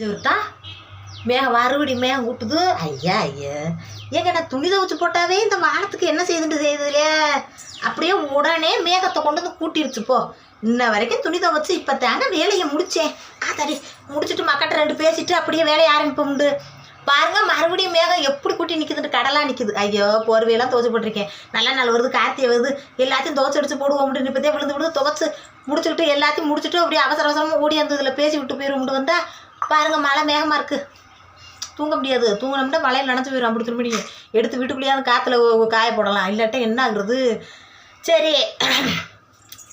ஜோர்த்தா மேகம் மறுபடி மேகம் கூட்டுது. ஐயா ஐயா. ஏங்க நான் துணி துவச்சி போட்டாவே இந்த வானத்துக்கு என்ன செய்துட்டு செய்யுதுல? அப்படியே உடனே மேகத்தை கொண்டு வந்து கூட்டிருச்சு போ. இன்ன வரைக்கும் துணி துவச்சி இப்போ தாங்க வேலையை முடிச்சேன். ஆத்தாடி முடிச்சுட்டு மக்கட்ட ரெண்டு பேசிட்டு அப்படியே வேலையை ஆரம்பிப்போம்ண்டு பாருங்க மறுபடியும் மேகம் எப்படி கூட்டி நிற்குதுன்னு கடலாக நிற்குது ஐயோ போர்வையெல்லாம் துவச்சி போட்டிருக்கேன். நல்ல நாள் வருது கார்த்திகை வருது. எல்லாத்தையும் துவச்சி அடிச்சு போடுவோம் அப்படின்னு இப்போதே விழுந்து விழுந்து துவச்சி முடிச்சுக்கிட்டு எல்லாத்தையும் முடிச்சுட்டு அப்படியே அவசர அவசரமாக ஓடி அந்த இதில் பேசி விட்டு போயிடும் வந்தால் பாருங்க மழை மேகமாக இருக்குது தூங்க முடியாது. தூங்கினோம்னா மழையில் நினச்சி போயிடும் அப்படி திரும்பி எடுத்து வீட்டுக்குள்ளேயாவது காற்றுல காய போடலாம். இல்லாட்டா என்ன ஆகுறது? சரி.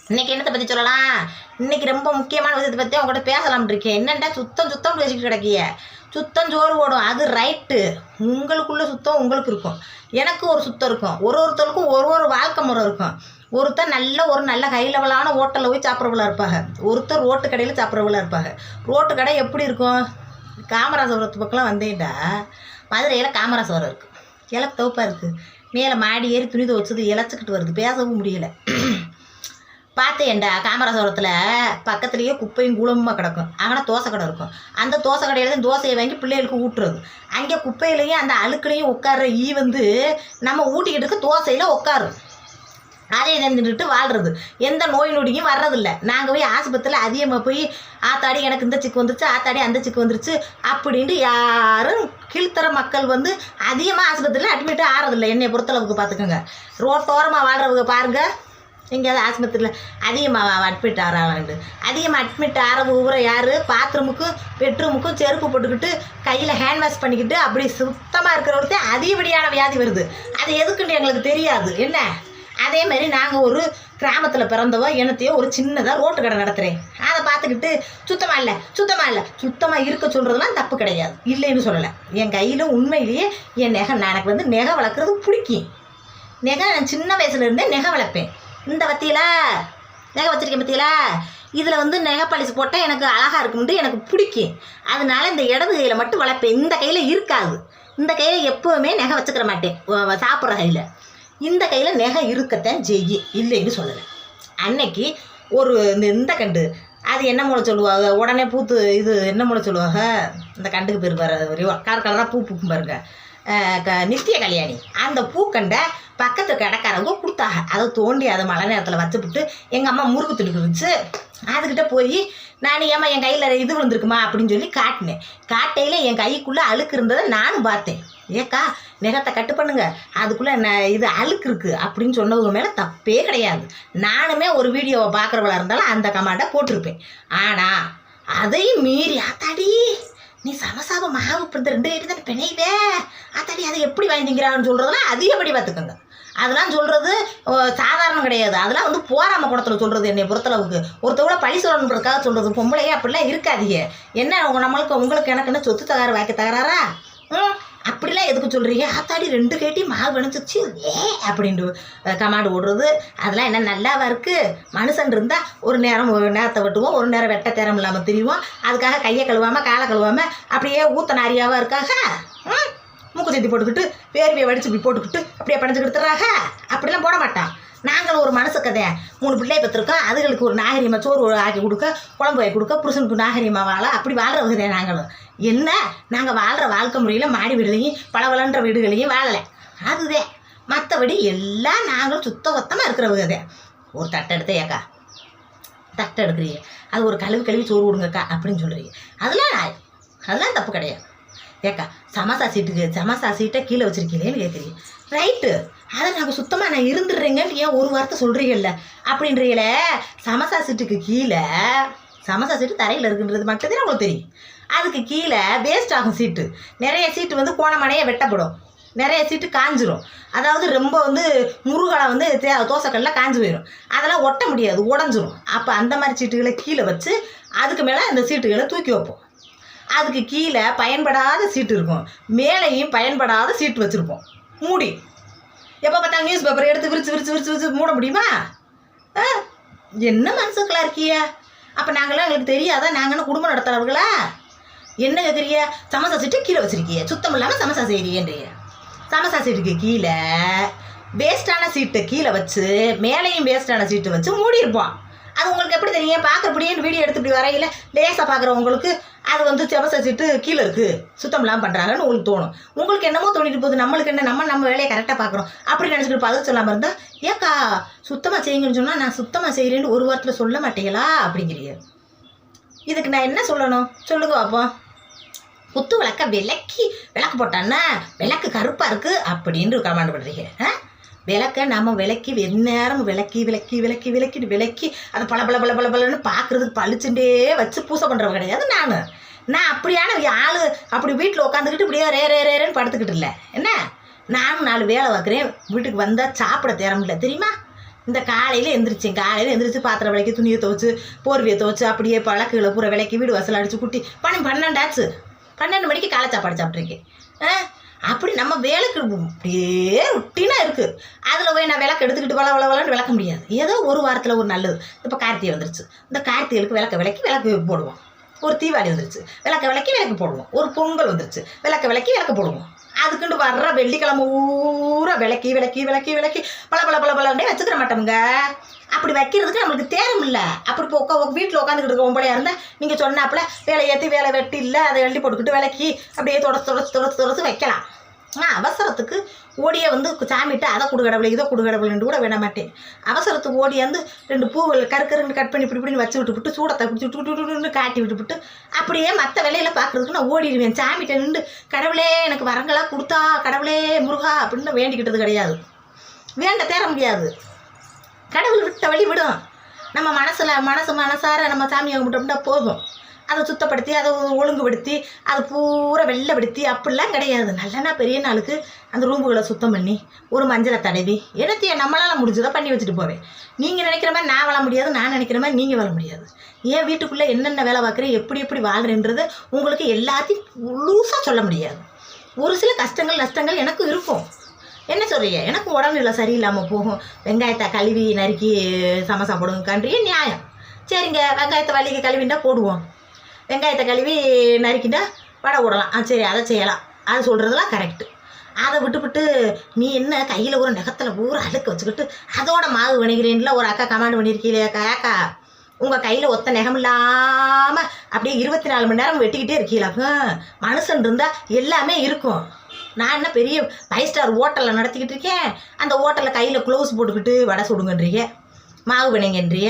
இன்னைக்கு என்னத்தை பற்றி சொல்லலாம்? இன்றைக்கி ரொம்ப முக்கியமான விஷயத்தை பற்றி உங்கள்கிட்ட பேசலாம்னு இருக்கேன். என்னென்னா சுத்தம் சுத்தம் பேசிக்கிட்டு கிடக்கிய? சுத்தம் சோறு ஓடும் அது ரைட்டு உங்களுக்குள்ள சுத்தம் உங்களுக்கு இருக்கும். எனக்கு ஒரு சுத்தம் இருக்கும். ஒரு ஒருத்தருக்கும் ஒரு ஒரு வாழ்க்கை முறை இருக்கும். ஒருத்தர் நல்ல ஒரு நல்ல ஹை லெவலான ஹோட்டலில் போய் சாப்பிட்றவளாக இருப்பாங்க. ஒருத்தர் ரோட்டு கடையில் சாப்பிட்றவளாக இருப்பாங்க. ரோட்டு கடை எப்படி இருக்கும்? காமராஜபுரத்து பக்கம்லாம் வந்தேன்டா. மதுரையில் காமராசபுரம் இருக்குது இலை தோப்பாக இருக்குது மேலே மாடி ஏறி துணி துவச்சது இழைச்சிக்கிட்டு வருது. பேசவும் முடியல. பார்த்தேன்டா காமராசபுரத்தில் பக்கத்துலேயே குப்பையும் கூலமுமா கிடக்கும். அங்கே தோசை கடை இருக்கும். அந்த தோசை கடையில் தான் தோசையை வாங்கி பிள்ளைகளுக்கு ஊட்டுறது. அங்கே குப்பையிலையும் அந்த அழுக்குலையும் உட்கார்ற ஈ வந்து நம்ம ஊட்டிக்கிட்டு இருக்க தோசையில் உட்காரும். அதை நின்றுட்டு வாழ்றது. எந்த நோய் நொடியும் வர்றதில்ல. நாங்கள் போய் ஆஸ்பத்திரியில் அதிகமாக போய் ஆத்தாடி எனக்கு இந்த சிக்கு வந்துருச்சு ஆத்தாடி அந்த சிக்கு வந்துருச்சு அப்படின்ட்டு யாரும் கீழ்த்தர மக்கள் வந்து அதிகமாக ஆஸ்பத்திரியில் அட்மிட் ஆகிறதில்ல என்னை பொறுத்தளவுக்கு பார்த்துக்கோங்க ரோட்டோரமாக வாழ்கிறவங்க பாருங்கள் எங்கேயாவது ஆஸ்பத்திரியில் அதிகமாக அட்மிட் ஆகிறாங்க அதிகமாக அட்மிட் ஆகிறது ஊரை யார்? பாத்ரூமுக்கும் பெட்ரூமுக்கும் செருப்பு போட்டுக்கிட்டு கையில் ஹேண்ட் வாஷ் பண்ணிக்கிட்டு அப்படி சுத்தமாக இருக்கிறவங்களுக்கு அதிகப்படியான வியாதி வருது. அது எதுக்குன்னு எங்களுக்கு தெரியாது. என்ன? அதே மாதிரி நாங்கள் ஒரு கிராமத்தில் பிறந்தவோ என்னத்தையோ ஒரு சின்னதாக ரோட்டு கடை நடத்துகிறேன் அதை பார்த்துக்கிட்டு சுத்தமாக இல்லை சுத்தமாக இல்லை. சுத்தமாக இருக்க சொல்கிறதுலாம் தப்பு கிடையாது. இல்லைன்னு சொல்லலை. என் கையில் உண்மையிலேயே என் நெகை நான் எனக்கு வந்து நெகை வளர்க்குறது பிடிக்கும். நெகை நான் சின்ன வயசுலேருந்தே நெகை வளர்ப்பேன். இந்த பத்தியிலா நெகை வச்சிருக்கேன் பத்தியலா. இதில் வந்து நெகை பாலிஷ் போட்டால் எனக்கு அழகாக இருக்கும்ட்டு எனக்கு பிடிக்கும். அதனால இந்த இடது கையில் மட்டும் வளர்ப்பேன். இந்த கையில் இருக்காது. இந்த கையில் எப்போவுமே நெகை வச்சுக்கிற மாட்டேன். சாப்பிட்ற கையில். இந்த கையில் நெகை இருக்கத்தான் ஜெயி இல்லைன்னு சொல்லலை. அன்னைக்கு ஒரு இந்த இந்த கண்டு அது என்ன மூளை சொல்லுவாங்க? உடனே பூத்து இது என்ன மூளை சொல்லுவாங்க? இந்த கண்டுக்கு பேர் வர கலர் கலராக பூ பூக்கும் பாருங்க. க நித்திய கல்யாணி. அந்த பூக்கண்டை பக்கத்து கடைக்காரங்க கொடுத்தாங்க. அதை தோண்டி அதை மழை நேரத்தில் வச்சுப்புட்டு எங்கள் அம்மா முறுக்கு துடுக்கு வச்சு அதுக்கிட்ட போய் நான் ஏம்மா என் கையில் இது விழுந்துருக்குமா? அப்படின்னு சொல்லி காட்டினேன். காட்டையில் என் கைக்குள்ளே அழுக்கு இருந்ததை நானும் பார்த்தேன். ஏக்கா நிகத்தை கட்டு பண்ணுங்க. அதுக்குள்ளே என்ன இது அழுக்கு இருக்குது அப்படின்னு சொன்னவங்க மேலே தப்பே கிடையாது. நானுமே ஒரு வீடியோவை பார்க்குறவளா இருந்தாலும் அந்த கமாண்டை போட்டிருப்பேன். ஆனால் அதையும் மீறி ஆத்தாடி நீ சமசாப மாவு ரெண்டு கைட்டு தானே பிணைவே? ஆத்தாடி அதை எப்படி வாங்கிக்கிறான்னு சொல்கிறதெல்லாம் அதிகப்படி பார்த்துக்கோங்க. அதெல்லாம் சொல்கிறது சாதாரணம் கிடையாது. அதெல்லாம் வந்து போராம குடத்தில் சொல்கிறது என்னை பொறுத்தளவுக்கு. ஒருத்தவங்கள பழி சொல்லணுன்றதுக்காக சொல்கிறது பொம்பளையே அப்படிலாம் இருக்காதீங்க. என்ன நம்மளுக்கு உங்களுக்கு எனக்கு என்ன சொத்து தகராறு வாய்க்க தகராறா? ம்? அப்படிலாம் எதுக்கு சொல்கிறீங்க ஆத்தாடி ரெண்டு கேட்டி மாவு கணிச்சிச்சு ஏ அப்படின்ட்டு கமாண்டு ஓடுறது. அதெல்லாம் என்ன நல்லாவா இருக்குது மனுஷன் இருந்தால் ஒரு நேரம் ஒரு நேரத்தை வெட்டுவோம். ஒரு நேரம் வெட்ட தேரம் இல்லாமல் திரிவோம். அதுக்காக கையை கழுவாமல் காலை கழுவாமல் அப்படியே ஊத்த நாரியாவாக இருக்காக? ம்? மூக்கு செத்தி போட்டுக்கிட்டு வேர்வையை வடித்து இப்படி போட்டுக்கிட்டு அப்படியே படைஞ்சுக்கிட்டுறாக அப்படிலாம் போட மாட்டான். நாங்கள் ஒரு மனசு கதை. மூணு பிள்ளையை பெற்றிருக்கோம் அதுகளுக்கு ஒரு நாகரீகமாக சோறு ஆக்கி கொடுக்க குழம்பு வாங்கி கொடுக்க புருஷனுக்கு நாகரீகமாக வாழ அப்படி வாழ்கிற தான் நாங்களும். என்ன? நாங்கள் வாழ்கிற வாழ்க்கை முறையில் மாடி வீடுகளையும் பளபளன்ற வீடுகளையும் வாழலை. அதுதான் மற்றபடி எல்லாம் நாங்களும் சுத்த சுத்தமாக இருக்கிறவங்க தான் ஒரு தட்டை எடுத்து ஏக்கா. தட்டை எடுக்கிறீங்க. அது ஒரு கழுவி கழுவி சோறு விடுங்கக்கா அப்படின்னு சொல்கிறீங்க அதெல்லாம் அதெல்லாம் தப்பு கிடையாது. ஏக்கா சமசா சீட்டுக்கு சமசா சீட்டை கீழே வச்சிருக்கீங்களேன்னு கேட்குறீங்க ரைட்டு அதை நாங்கள் சுத்தமாக நான் இருந்துடுறேங்கன்னு ஏன் ஒரு வார்த்தை சொல்கிறீங்கல்ல அப்படின்றீங்களே சமசா சீட்டுக்கு கீழே சமசா சீட்டு தரையில் இருக்குன்றது மட்டும்தான் உங்களுக்கு தெரியும். அதுக்கு கீழே வேஸ்ட் ஆகும் சீட்டு. நிறைய சீட்டு வந்து கோணமனையே வெட்டப்படும். நிறைய சீட்டு காஞ்சிரும். அதாவது ரொம்ப வந்து முருகலை வந்து தே தோசைக்கல்ல காஞ்சு போயிடும் அதெல்லாம் ஒட்ட முடியாது உடஞ்சிரும். அப்போ அந்த மாதிரி சீட்டுகளை கீழே வச்சு அதுக்கு மேலே அந்த சீட்டுகளை தூக்கி வைப்போம். அதுக்கு கீழே பயன்படாத சீட்டு இருக்கும். மேலேயும் பயன்படாத சீட்டு வச்சுருப்போம். மூடி. எப்போ பார்த்தா நியூஸ் பேப்பர் எடுத்து விரிச்சு விரிச்சு விரிச்சு விரிச்சு மூட முடியுமா? ஆ? என்ன மனசுக்களாக இருக்கிய அப்போ நாங்களாம் எங்களுக்கு தெரியாதா? நாங்கள் என்ன குடும்பம் நடத்துகிறவர்களா என்ன கேட்குறிய சமசா சீட்டு கீழே வச்சுருக்கிய சுத்தம் இல்லாமல் சமசா செய்கிறீன்றிய சமசா சீட்டுக்கு கீழே வேஸ்டான சீட்டை கீழே வச்சு மேலேயும் வேஸ்டான சீட்டு வச்சு மூடி இருப்போம் அது உங்களுக்கு எப்படி தெரியும்? பார்க்குறப்படியே வீடியோ எடுத்து இப்படி வரையில லேசாக பார்க்குறவங்களுக்கு அது வந்து செவசச்சிட்டு கீழே இருக்குது சுத்தம் இல்லாமல் பண்ணுறாங்கன்னு உங்களுக்கு தோணும். உங்களுக்கு என்னமோ தோணிட்டு போகுது. நம்மளுக்கு என்ன? நம்ம நம்ம வேலையை கரெக்டாக பார்க்குறோம். அப்படி நினச்சிட்டு பதில் சொல்லாமல் இருந்தால் ஏக்கா சுத்தமாக செய்யுங்கன்னு சொன்னால் நான் சுத்தமாக செய்கிறேன்னு ஒரு வாரத்தில் சொல்ல மாட்டீங்களா? அப்படிங்கிறீங்க இதுக்கு நான் என்ன சொல்லணும்? சொல்லுங்க பார்ப்போம் குத்து விளக்க விளக்கி விளக்கு போட்டான்னா விளக்கு கருப்பாக இருக்குது அப்படின்னு கமாண்ட் பண்ணுறீங்க ஆ? விளக்க நம்ம விளக்கி எந்நேரம் விளக்கி விளக்கி விளக்கி விளக்கிட்டு விளக்கி அதை பல பல பல பல பலன்னு பார்க்குறதுக்கு பளிச்சுட்டே வச்சு பூசை பண்ணுறவங்க கிடையாது நான். நான் அப்படியான ஆள். அப்படி வீட்டில் உட்காந்துக்கிட்டு இப்படியே ரே ரே ரேன்னு படுத்துக்கிட்டு இல்லை என்ன? நானும் நாலு வேலை பார்க்குறேன். வீட்டுக்கு வந்தால் சாப்பிட தேரமில்ல தெரியுமா? இந்த காலையில் எந்திரிச்சேன். காலையில் எந்திரிச்சு பாத்திரம் விளக்கி துணியை துவைச்சு போர்வையை துவச்சி அப்படியே பழக்குகளை பூரா விளக்கி வீடு வசல் அடிச்சு குட்டி பணம் பன்னெண்டாச்சு. பன்னெண்டு மணிக்கு காலை சாப்பாடு சாப்பிட்ருக்கேன் ஆ? அப்படி நம்ம வேலைக்கு அப்படியே ரொட்டினாக இருக்குது அதில் போய் நான் விளக்கு எடுத்துக்கிட்டு வள வள விளக்க முடியாது. ஏதோ ஒரு வாரத்தில் ஒரு நல்லது. இப்போ கார்த்திகை வந்துருச்சு. இந்த கார்த்திகளுக்கு விளக்க விளக்கி விளக்கு போடுவோம். ஒரு தீபாவளி வந்துருச்சு. விளக்க விளக்கி விளக்கு போடுவோம் ஒரு பொங்கல் வந்துருச்சு. விளக்க விளக்கி விளக்கு போடுவோம் அதுக்குண்டு வர்ற வெள்ளிக்கிழமை ஊரா விளக்கி விளக்கி விளக்கி விளக்கி பல பல பல பலன்னே வச்சுக்கிற மாட்டோமுங்க. அப்படி வைக்கிறதுக்கு நம்மளுக்கு தேரம் இல்லை. அப்படி இப்போ உட்கா வீட்டில் உட்காந்துக்கிட்டு இருக்க ஒம்பளையாக இருந்தால் நீங்கள் சொன்னாப்புல வேலை ஏற்றி வேலை வெட்டி இல்லை அதை எழுதி போட்டுக்கிட்டு விளக்கி அப்படியே தொடச்சு தொடச்சு தொடச்சு தொடச்சு வைக்கலாம். ஆனால் அவசரத்துக்கு ஓடிய வந்து சாமிட்டு அதை கொடு இதை கொடு கூட விட மாட்டேன். அவசரத்துக்கு ஓடி வந்து ரெண்டு பூவில் கருக்கருன்னு கட் பண்ணி இப்படி இப்படின்னு வச்சு விட்டு சூடத்தை பிடிச்சி விட்டு விட்டு விட்டு விட்டுன்னு காட்டி விட்டுவிட்டு அப்படியே மற்ற வேலையில் பார்க்குறதுக்கு நான் ஓடிடுவேன். சாமிகிட்ட நின்று கடவுளே எனக்கு வரங்களா கொடுத்தா கடவுளே முருகா அப்படின்னு வேண்டிக்கிட்டது கிடையாது. வேண்ட தேர முடியாது. கடவுள் விட்ட வழி விடும். நம்ம மனசில் மனசு மனசார நம்ம சாமியை கும்பிட்டோம்னா போதும். அதை சுத்தப்படுத்தி அதை ஒழுங்குபடுத்தி அதை பூரா வெள்ளைப்படுத்தி அப்படிலாம் கிடையாது. நல்லனா பெரிய நாளுக்கு அந்த ரூம்புகளை சுத்தம் பண்ணி ஒரு மஞ்சளை தடவி என்னத்தைய நம்மளால் முடிஞ்சதை பண்ணி வச்சுட்டு போவேன். நீங்கள் நினைக்கிற மாதிரி நான் வாழ முடியாது நான் நினைக்கிற மாதிரி நீங்கள் வாழ முடியாது. ஏன் வீட்டுக்குள்ளே என்னென்ன வேலை பார்க்குறேன் எப்படி எப்படி வாழ்கிறேன்றது உங்களுக்கு எல்லாத்தையும் முழுசாக சொல்ல முடியாது. ஒரு சில கஷ்டங்கள் நஷ்டங்கள் எனக்கும் இருக்கும். என்ன சொல்கிறீங்க எனக்கு உடம்பு இல்லை சரியில்லாமல் போகும். வெங்காயத்தை கழுவி நறுக்கி சம சாப்பிடுங்கன்றீங்க நியாயம். சரிங்க வெங்காயத்தை வலிக்கு கழுவிண்டா போடுவோம். வெங்காயத்தை கழுவி நறுக்கிண்டா வடை விடலாம் ஆ சரி அதை செய்யலாம். அது சொல்கிறதுலாம் கரெக்டு அதை விட்டுவிட்டு நீ என்ன கையில் ஒரு நகத்தில் பூரா அழுக்க வச்சுக்கிட்டு அதோட மாவு வணிகிறேன்ல ஒரு அக்கா கமாண்ட் பண்ணியிருக்கீங்களே அக்கா அக்கா. உங்கள் கையில் ஒத்த நெகம் இல்லாமல் அப்படியே இருபத்தி நாலு மணி நேரம் வெட்டிக்கிட்டே இருக்கீங்களா மனுஷன் இருந்தால் எல்லாமே இருக்கும். நான் என்ன பெரிய ஃபைவ் ஸ்டார் ஹோட்டலில் நடத்திக்கிட்டு இருக்கேன். அந்த ஹோட்டலில் கையில் க்ளவுஸ் போட்டுக்கிட்டு வடை சுடுங்கன்றீங்க மாவு வினைங்கன்றிய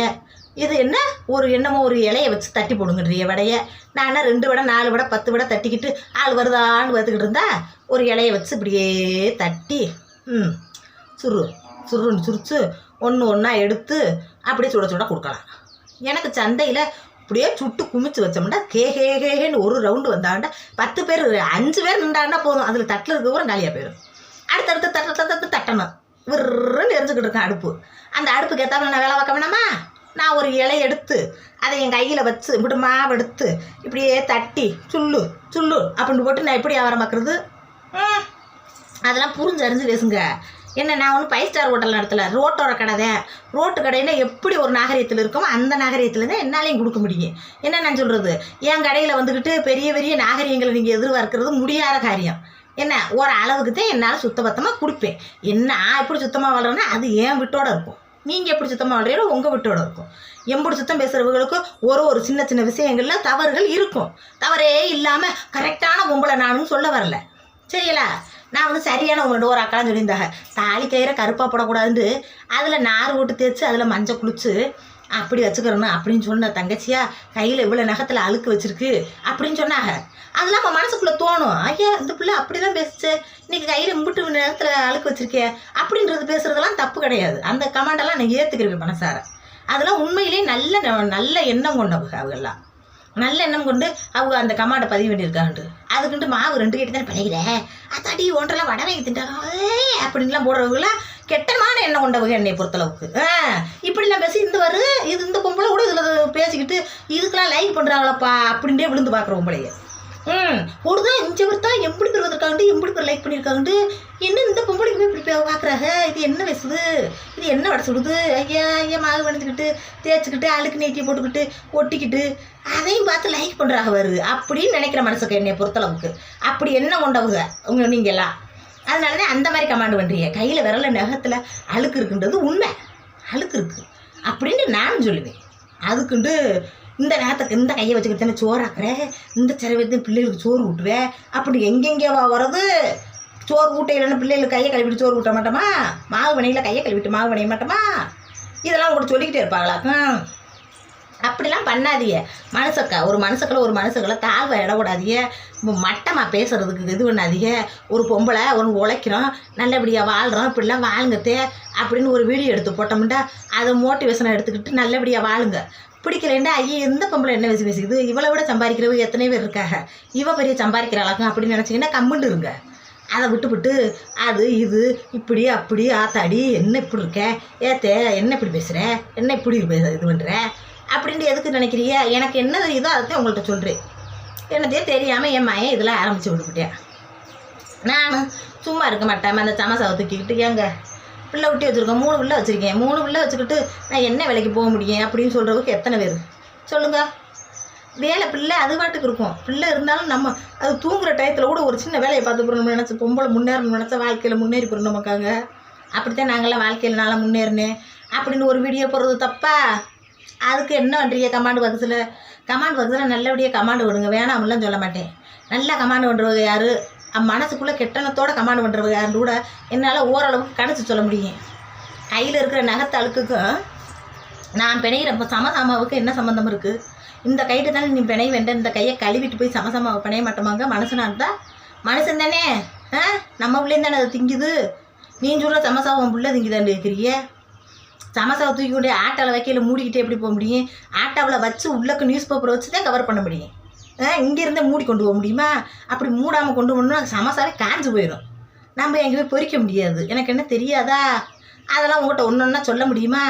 இது என்ன? ஒரு என்னமோ ஒரு இலையை வச்சு தட்டி போடுங்கன்றிய வடையை. நான் என்ன ரெண்டு வடை நாலு வடை பத்து வடை தட்டிக்கிட்டு ஆள் வருதான்னு பார்த்துக்கிட்டு இருந்தா ஒரு இலையை வச்சு இப்படியே தட்டி ம் சுரு சுருன்னு சுரிச்சு ஒன்று ஒன்றா எடுத்து அப்படியே சுட சுட கொடுக்கலாம். எனக்கு சந்தையில் அப்படியே சுட்டு குமிச்சு வச்சோம்னா கே ஹே ஹேன்னு ஒரு ரவுண்டு வந்தாண்டா பத்து பேர் அஞ்சு பேர் நின்றாண்டா போதும். அதில் தட்டில் இருக்க கூட காலியாக போயிடும். அடுத்தடுத்து தட்ட தட்டு தட்டணும். விருன்னு எரிஞ்சுக்கிட்டு இருக்கேன் அடுப்பு. அந்த அடுப்புக்கு ஏற்றாமல் நான் வேலை பார்க்க வேணாமா? நான் ஒரு இலை எடுத்து அதை என் கையில் வச்சு இப்படி மாவு எடுத்து இப்படியே தட்டி சுள்ளு சுள்ளு அப்படின்னு போட்டு நான் எப்படி வியாபாரம் பார்க்குறது அதெல்லாம் புரிஞ்சறிஞ்சு பேசுங்க. என்ன நான் ஒன்று ஃபைவ் ஸ்டார் ஹோட்டல் நடத்தல. ரோட்டோர கடை தான். ரோட்டு கடைன்னா எப்படி ஒரு நாகரீகத்தில் இருக்கோமோ அந்த நாகரீகத்தில் தான் என்னாலையும் கொடுக்க முடியும். என்ன நான் சொல்கிறது என் கடையில் வந்துக்கிட்டு பெரிய பெரிய நாகரீகங்களை நீங்கள் எதிர்பார்க்கறது முடியாத காரியம். என்ன ஒரு அளவுக்கு தான் என்னால் சுத்தபத்தமாக கொடுப்பேன். என்ன நான் எப்படி சுத்தமாக வளரேன்னா அது என் விட்டோட இருக்கும். நீங்கள் எப்படி சுத்தமாக வாழ்றீங்களோ உங்கள் வீட்டோட இருக்கும். எம்புடி சுத்தம் பேசுகிறவங்களுக்கு ஒரு ஒரு சின்ன சின்ன விஷயங்களில் தவறுகள் இருக்கும். தவறே இல்லாமல் கரெக்டான பொம்பளை நானும் சொல்ல வரல. சரிங்களா நான் வந்து சரியான உங்களோட ஒரு அக்காலாம் சொல்லியிருந்தாங்க தாலி கயிறை கருப்பாக போடக்கூடாதுன்னு அதில் நார் போட்டு தேய்ச்சி அதில் மஞ்சள் குளிச்சு அப்படி வச்சுக்கிறணும் அப்படின்னு சொன்ன தங்கச்சியா கையில் இவ்வளோ நகத்தில் அழுக்கு வச்சிருக்கு அப்படின்னு சொன்னாங்க. அதெல்லாம் நம்ம மனசுக்குள்ளே தோணும். ஐயா இந்த பிள்ளை அப்படி தான் பேசுச்சு. இன்னைக்கு கையில் முட்டு நேரத்தில் அழுக்கு வச்சிருக்கே அப்படின்றது பேசுகிறதெல்லாம் தப்பு கிடையாது. அந்த கமாண்டெல்லாம் நான் ஏற்றுக்கிறேன் மனசார. அதெல்லாம் உண்மையிலேயே நல்ல ந- நல்ல எண்ணம் கொண்டவங்க அவங்கெல்லாம். நல்ல எண்ணம் கொண்டு அவங்க அந்த கமாண்டை பதிவு பண்ணியிருக்காண்டு அதுக்குன்ட்டு மாவு ரெண்டு கேட்டு தானே பண்ணிக்கிறேன் அத்தாட்டி ஒன்றெல்லாம் வட வாங்கி தின்றாங்க. அப்படின்லாம் போடுறவங்களாம் கெட்டமான எண்ணம் கொண்டவங்க என்னை பொறுத்தளவுக்கு. இப்படிலாம் பேசி இந்த வரு இது இந்த பொம்பளை கூட இதில் பேசிக்கிட்டு இதுக்கெல்லாம் லைக் பண்ணுறாங்களப்பா அப்படின்ட்டே விழுந்து பார்க்குற பொம்பளைய ம் ஒருதான் இஞ்சி ஒருத்தா எப்படி பேர் வந்திருக்காண்டு எப்படி பேர் லைக் பண்ணியிருக்காண்டு என்ன இந்த பொம்பளைக்கு போய் இப்படி பார்க்குறாங்க இது என்ன பேசுது இது என்ன வடை சுடுது? ஐயா ஐயா மாவு வணிச்சுக்கிட்டு தேய்ச்சிக்கிட்டு அழுக்கு நீக்கி போட்டுக்கிட்டு ஒட்டிக்கிட்டு அதையும் பார்த்து லைக் பண்ணுறாங்க வருது. அப்படின்னு நினைக்கிற மனசுக்கு என்னை பொறுத்தளவுக்கு. அப்படி என்ன கொண்டவங்க உங்க நீங்கள்லாம் அதனால தான் அந்த மாதிரி கமாண்ட் பண்ணுறீங்க கையில் விரல நகத்தில் அழுக்கு இருக்குன்றது உண்மை. அழுக்கு இருக்குது அப்படின்னு நானும் சொல்லுவேன். அதுக்குண்டு இந்த நேரத்துக்கு இந்த கையை வச்சுக்கிட்டு தானே சோறாக்குற இந்த சிறை வைத்து பிள்ளைகளுக்கு சோறு ஊட்டுவேன் அப்படி எங்கெங்கேவா வர்றது. சோறு ஊட்டையிலன்னு பிள்ளைகளுக்கு கையை கழுவிட்டு சோறு ஊட்ட மாட்டோமா? மாவு வனையில் கையை கழுவிட்டு மாவு வணைய மாட்டோமா? இதெல்லாம் உங்கள்கிட்ட சொல்லிக்கிட்டே இருப்பாங்களாக்கும் அப்படிலாம் பண்ணாதீங்க. மனுஷக்கா ஒரு மனுஷக்களை ஒரு மனுஷக்களை தாழ்வை இடக்கூடாதிய மட்டமாக பேசுகிறதுக்கு இது பண்ணாதீங்க. ஒரு பொம்பளை ஒன்று உழைக்கிறோம் நல்லபடியாக வாழ்கிறோம் இப்படிலாம் வாழுங்கத்தே அப்படின்னு ஒரு வீடியோ எடுத்து போட்டோம்னா அதை மோட்டிவேஷனை எடுத்துக்கிட்டு நல்லபடியாக வாழுங்க. பிடிக்கலண்டா ஐயே எந்த பொம்பளை என்ன பேசி பேசிக்குது? இவளை விட சம்பாதிக்கிறவங்க எத்தனை பேர் இருக்காங்க? இவ பெரிய சம்பாதிக்கிற அளவுக்கு அப்படின்னு நினச்சிங்கன்னா கம்முண்டு இருங்க. அதை விட்டுவிட்டு அது இது இப்படி அப்படி ஆத்தாடி என்ன இப்படி இருக்க? ஏத்தே என்ன இப்படி பேசுகிற என்ன இப்படி இது பண்ணுற அப்படின்ட்டு எதுக்கு நினைக்கிறீங்க எனக்கு என்ன தெரியுதோ அதை உங்கள்கிட்ட சொல்கிறேன் என்னதே தெரியாமல் என் மயன் இதெல்லாம் ஆரம்பித்து விட்டுவிட்டேன் நானும் சும்மா இருக்க மாட்டேன். அந்த சமசாவை தூக்கிக்கிட்டு ஏங்க? பிள்ளை விட்டு வச்சுருக்கேன் மூணு பிள்ளை வச்சுருக்கேன். மூணு பிள்ளை வச்சுக்கிட்டு நான் என்ன வேலைக்கு போக முடியும் அப்படின்னு சொல்கிறதுக்கு எத்தனை பேர்? சொல்லுங்கள் வேலை பிள்ளை அது பாட்டுக்கு இருக்கும். பிள்ளை இருந்தாலும் நம்ம அது தூங்குற டயத்தில் கூட ஒரு சின்ன வேலையை பார்த்து போகணும்னு நினச்சி பொம்பளை முன்னேறணும் நினச்சா வாழ்க்கையில் முன்னேறி போகிறோம் நமக்காங்க அப்படித்தான் நாங்களாம் வாழ்க்கையில் நல்லா முன்னேறினேன். அப்படின்னு ஒரு வீடியோ போடுறது தப்பா? அதுக்கு என்ன பண்ணுறீங்க கமாண்ட் பாக்ஸில் கமாண்ட் பாக்ஸில் நல்லபடியாக கமாண்ட் விடுங்க. வேணாம்லாம் சொல்ல மாட்டேன். நல்லா கமாண்ட் பண்ணுறவங்க யார்? மனசுக்குள்ளே கெட்டணத்தோட கமாண்ட் பண்ணுறவங்க யாருன்னு கூட என்னால் ஓரளவுக்கு கணிச்சு சொல்ல முடியும். கையில் இருக்கிற நகத்தை அழுக்குக்கும் நான் பிணையிற இப்போ சமசாமாவுக்கு என்ன சம்மந்தம் இருக்குது இந்த கைட்டு தானே நீ பிணைய வேண்டாம் இந்த கையை கழுவிட்டு போய் சமசமாவை பிணைய மாட்டோமாங்க? மனுஷனாக இருந்தால் மனுஷன் தானே? ஆ நம்ம பிள்ளையும் தானே அது திங்குது? நீ சொல்கிற உன் பிள்ளை திங்குதான்னு இருக்கிறிய சமசாவை தூக்கி கொண்டு ஆட்டாவில் வைக்கையில் மூடிக்கிட்டே எப்படி போக முடியும்? ஆட்டாவில் வச்சு உள்ளக்கு நியூஸ் பேப்பரை வச்சு தான் கவர் பண்ண முடியும். ஆ இங்கேருந்தே மூடி கொண்டு போக முடியுமா? அப்படி மூடாமல் கொண்டு போகணும்னா சமசாவே காஞ்சு போயிடும் நம்ம எங்கே போய் பொறிக்க முடியாது. எனக்கு என்ன தெரியாதா? அதெல்லாம் உங்கள்கிட்ட ஒன்று ஒன்றா சொல்ல முடியுமா?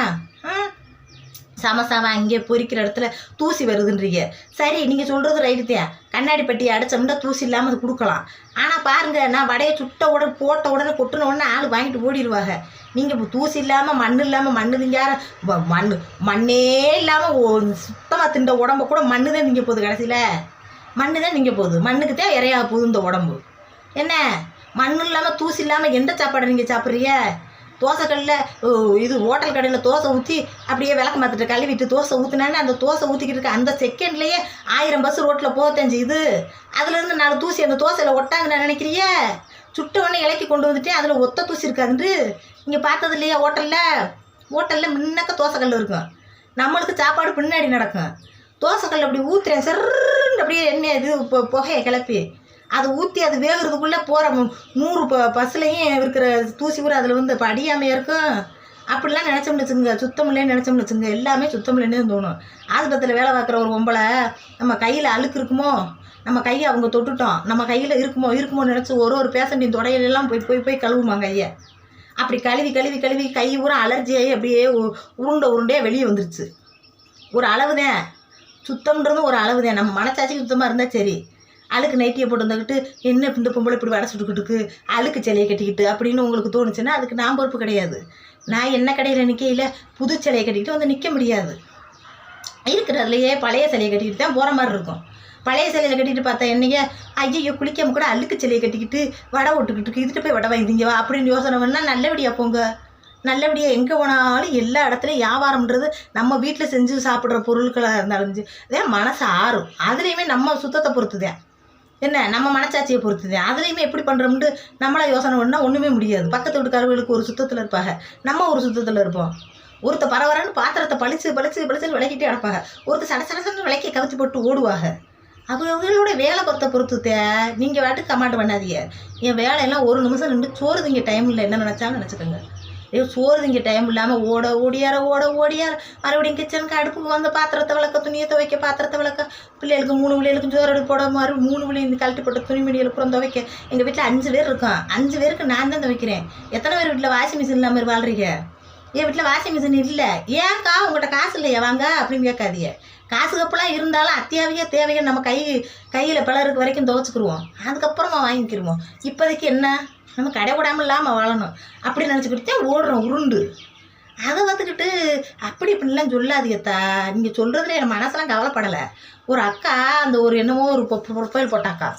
ஆ சமசாவை அங்கே பொரிக்கிற இடத்துல தூசி வருதுன்றீங்க. சரி நீங்கள் சொல்கிறது ரைட்டு தான் கண்ணாடி பெட்டியை அடைச்சோம்னா தூசி இல்லாமல் அது கொடுக்கலாம். ஆனால் பாருங்கள் நான் வடையை சுட்ட உடனே போட்ட உடனே கொட்டின உடனே ஆள் வாங்கிட்டு ஓடிடுவாங்க நீங்கள் இப்போ தூசி இல்லாமல் மண் இல்லாமல் மண்ணு திங்கார மண் மண்ணே இல்லாமல் சுத்தமாக தின்ற உடம்ப கூட மண்ணு தான் திங்க போகுது கடைசியில். மண்ணு தான் திங்க போகுது. மண்ணுக்கு தான் இறையாக போகுது இந்த உடம்பு. என்ன? மண் இல்லாமல் தூசி இல்லாமல் எந்த சாப்பாடை நீங்கள் சாப்பிட்றீங்க? தோசைக்கல்லில் இது ஹோட்டல் கடையில் தோசை ஊற்றி அப்படியே விளக்கு மாற்றிட்டு கழுவிட்டு தோசை ஊற்றினானே அந்த தோசை ஊற்றிக்கிட்டு இருக்க அந்த செகண்ட்லேயே ஆயிரம் பஸ் ரோட்டில் போகத்தான் இது. அதுலேருந்து நாலு தூசி அந்த தோசையில் ஒட்டாங்கன்னு நான் நினைக்கிறிய? சுட்ட உடனே இலக்கி கொண்டு வந்துட்டேன். அதில் ஒத்த தூசி இருக்காதுன்று இங்கே பார்த்தது இல்லையா ஹோட்டலில்? ஹோட்டலில் முன்னக்க தோசைக்கல் இருக்கும். நம்மளுக்கு சாப்பாடு பின்னாடி நடக்கும். தோசைக்கல் அப்படி ஊற்றுறேன் சர்ன்னு அப்படியே எண்ணெய் இது பொ புகையை கிளப்பி. அதை ஊற்றி அது வேகிறதுக்குள்ளே போகிற நூறு ப பஸ்லையும் இருக்கிற தூசி கூட அதில் வந்து இப்போ அடியாமையாக இருக்கும் அப்படிலாம் நினச்சோம்னு வச்சுங்க சுத்தம் நினச்சோம்னு வச்சுங்க எல்லாமே சுத்தமில்லைன்னு தோணும். ஆஸ்பத்திரியில் வேலை பார்க்குற ஒரு பொம்பளை நம்ம கையில் அழுக்கு இருக்குமோ? நம்ம கையை அவங்க தொட்டுட்டோம். நம்ம கையில் இருக்குமோ? இருக்குமோ நினச்சி ஒரு ஒரு பேஷண்ட்டின் தொடையிலெல்லாம் போய் போய் போய் கழுவுமா கையை. அப்படி கழுவி கழுவி கழுவி கை பூரா அலர்ஜியாகி அப்படியே உ- உருண்டை உருண்டையாக வெளியே வந்துருச்சு. ஒரு அளவு தான் சுத்தம்ன்றதும் ஒரு அளவு தான் நம்ம மனசாட்சிக்கு சுத்தமாக இருந்தால் சரி. அழுக்கு நைட்டியை போட்டு வந்துக்கிட்டு என்ன இந்த பொம்பளை இப்படி வடை சுட்டுக்கிட்டு இருக்கு அழுக்கு சிலையை கட்டிக்கிட்டு அப்படின்னு உங்களுக்கு தோணுச்சுன்னா அதுக்கு நான் பொறுப்பு கிடையாது. நான் என்ன கடையில் நிற்கையில் புது சிலையை கட்டிக்கிட்டு வந்து நிற்க முடியாது. இருக்கிறதுலையே பழைய சிலையை கட்டிக்கிட்டு தான் போகிற மாதிரி இருக்கும். பழைய சிலையில் கட்டிக்கிட்டு பார்த்தா என்னைய ஐயோ குளிக்காமல் கூட அழுக்கு சிலையை கட்டிக்கிட்டு வடை விட்டுக்கிட்டு இருக்கு. இதுட்டு போய் வடை வாங்கிங்க வா அப்படின்னு யோசனை பண்ணால் நல்லபடியாக போங்க. நல்லபடியாக எங்கே போனாலும் எல்லா இடத்துலையும் வியாபாரம்ன்றது நம்ம வீட்டில் செஞ்சு சாப்பிட்ற பொருட்களாக இருந்தாலும் சரி, அதே மனசு ஆறும். அதுலேயுமே நம்ம சுத்தத்தை பொறுத்து தான் என்ன நம்ம மனச்சாட்சியை பொறுத்து தான் அதுலேயுமே எப்படி பண்ணுறோம்னு நம்மளா யோசனை பண்ணால் ஒன்றுமே முடியாது. பக்கத்து வீட்டுக்காரர்களுக்கு ஒரு சுத்தத்தில் இருப்பாங்க. நம்ம ஒரு சுத்தத்தில் இருப்போம். ஒருத்த பரவரன்னு பாத்திரத்தை பளிச்சு பளிச்சு பளிச்சுன்னு விளக்கிட்டே கிடப்பாங்க. ஒருத்தர் சட சடசன்னு விளக்கி கவிச்சு போட்டு ஓடுவாங்க. அவங்களோட வேலை பொறுத்த பொறுத்து நீங்கள் வாட்டுக்கு கமாண்ட் பண்ணாதீங்க. என் வேலையெல்லாம் ஒரு நிமிஷம் நின்று சோறு இங்கே டைம் இல்லை. என்ன நினச்சாலும் நினச்சிக்கோங்க. ஐயோ சோறு திங்க டைம் இல்லாமல் ஓட ஓடியார ஓட ஓடியார. மறுபடியும் கிச்சனுக்கு அடுப்புக்கு வந்து பாத்திரத்தை விளக்க துணியை துவைக்க பாத்திரத்தை விளக்க. பிள்ளைகளுக்கு மூணு பிள்ளைகளுக்கும் சோறு அடுப்பு போட மாதிரி மூணு பிள்ளைங்க கழட்டி போட்ட துணிமணிகள் அப்புறம் துவைக்க. எங்கள் வீட்டில் அஞ்சு பேர் இருக்கோம். அஞ்சு பேருக்கு நான் தான் துவைக்கிறேன். எத்தனை பேர் வீட்டில் வாஷிங் மிஷின் இல்லாமல் வாழ்றீங்க? என் வீட்டில் வாஷிங் மிஷின் இல்லை? ஏன்க்கா உங்கள்கிட்ட காசு இல்லையா? வாங்க அப்படின்னு கேட்காதீங்க. காசு கப்பெல்லாம் இருந்தாலும் அத்தியாவசிய தேவையை நம்ம கை கையில் பிளருக்கு வரைக்கும் துவைச்சிக்கிருவோம். அதுக்கப்புறமா வாங்கிக்கிருவோம். இப்போதைக்கு என்ன? நம்ம கடை விடாமல் இல்லாமல் வாழணும். அப்படி நினச்சிக்கிட்டு தான் ஓடுறோம் உருண்டு. அதை வந்துக்கிட்டு அப்படி இப்படிலாம் சொல்லாதீங்கத்தா நீங்கள் சொல்கிறதுல என் மனசெல்லாம் கவலைப்படலை. ஒரு அக்கா அந்த ஒரு என்னமோ ஒரு ப்ரொஃபைல் போட்டாக்கா.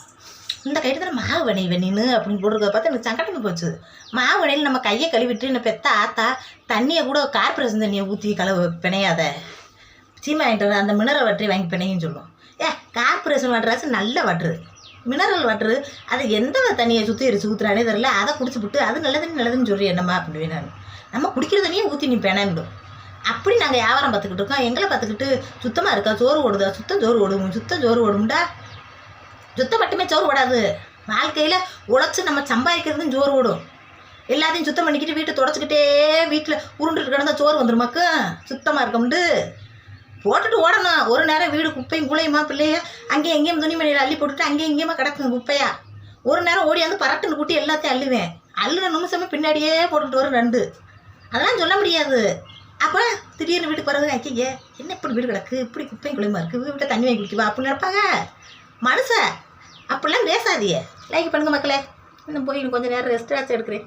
இந்த கைட்டு மாவு வணை வெண்ணின்னு அப்படின்னு போடுறத பார்த்து எனக்கு சங்கடமே போச்சு. மாவு வணையில் நம்ம கையை கழுவிட்டு இந்த பெத்த ஆத்தா தண்ணியை கூட கார்பரேஷன் தண்ணியை ஊற்றி கலவு பிணையாத. சீமா வாங்கிட்டு அந்த மினரல் வாட்டரை வாங்கி பிணையும் சொல்லுவோம். ஏ கார்பரேஷன் வாட்டராச்சு நல்ல வாட்ரு மினரல் வாட்ரு அது எந்த தண்ணியை சுற்றி சுத்திகரிச்சு ஊற்றுறானே தெரியல. அதை குடிச்சு விட்டு அது நல்ல தண்ணி நல்லதுன்னு சொல்லி என்னம்மா அப்படின்னு நான். நம்ம குடிக்கிற தண்ணியே ஊற்றி நீ பிணைந்துடும் அப்படி நாங்கள் வியாபாரம் பார்த்துக்கிட்டு இருக்கோம். எங்களை பார்த்துக்கிட்டு சுத்தமாக இருக்கா? சோறு ஓடுதா? சுத்தம் சோறு ஓடும்? சுத்தம் சோறு ஓடும்டா சுத்தம் மட்டுமே சோறு ஓடாது. வாழ்க்கையில் உழைச்சி நம்ம சம்பாதிக்கிறதும் சோறு ஓடும். எல்லாத்தையும் சுத்தம் பண்ணிக்கிட்டு வீட்டை தொடச்சிக்கிட்டே வீட்டில் உருண்டுட்டு கிடந்தா சோறு வந்துருமாக்கும் சுத்தமாக இருக்கமுண்டு போட்டுட்டு ஓடணும். ஒரு நேரம் வீடு குப்பையும் குழையுமா பிள்ளைய? அங்கேயும் எங்கேயும் துணிமணியில் அள்ளி போட்டுட்டு அங்கேயும் இங்கேயுமா கிடக்கும் குப்பையா? ஒரு நேரம் ஓடி வந்து பரட்டுன்னு கூட்டி எல்லாத்தையும் அள்ளுவேன். அள்ளுற நிமிஷமே பின்னாடியே போட்டுட்டு வரும் ரெண்டு அதெல்லாம் சொல்ல முடியாது. அப்போ திடீர்னு வீட்டுக்கு பிறகு ஐக்கிய என்ன இப்படி வீடு கிடக்கு? இப்படி குப்பையும் குளியமா இருக்குது வீட்டை தண்ணி வாங்கி குடிக்குவா அப்படின்னு நினைப்பாங்க. மனுஷன் அப்படிலாம் பேசாதியே லைக் பண்ணுங்க மக்களே. இன்னும் போய் இன்னும் கொஞ்சம் நேரம் ரெஸ்ட் ஆச்சு எடுக்கிறேன்.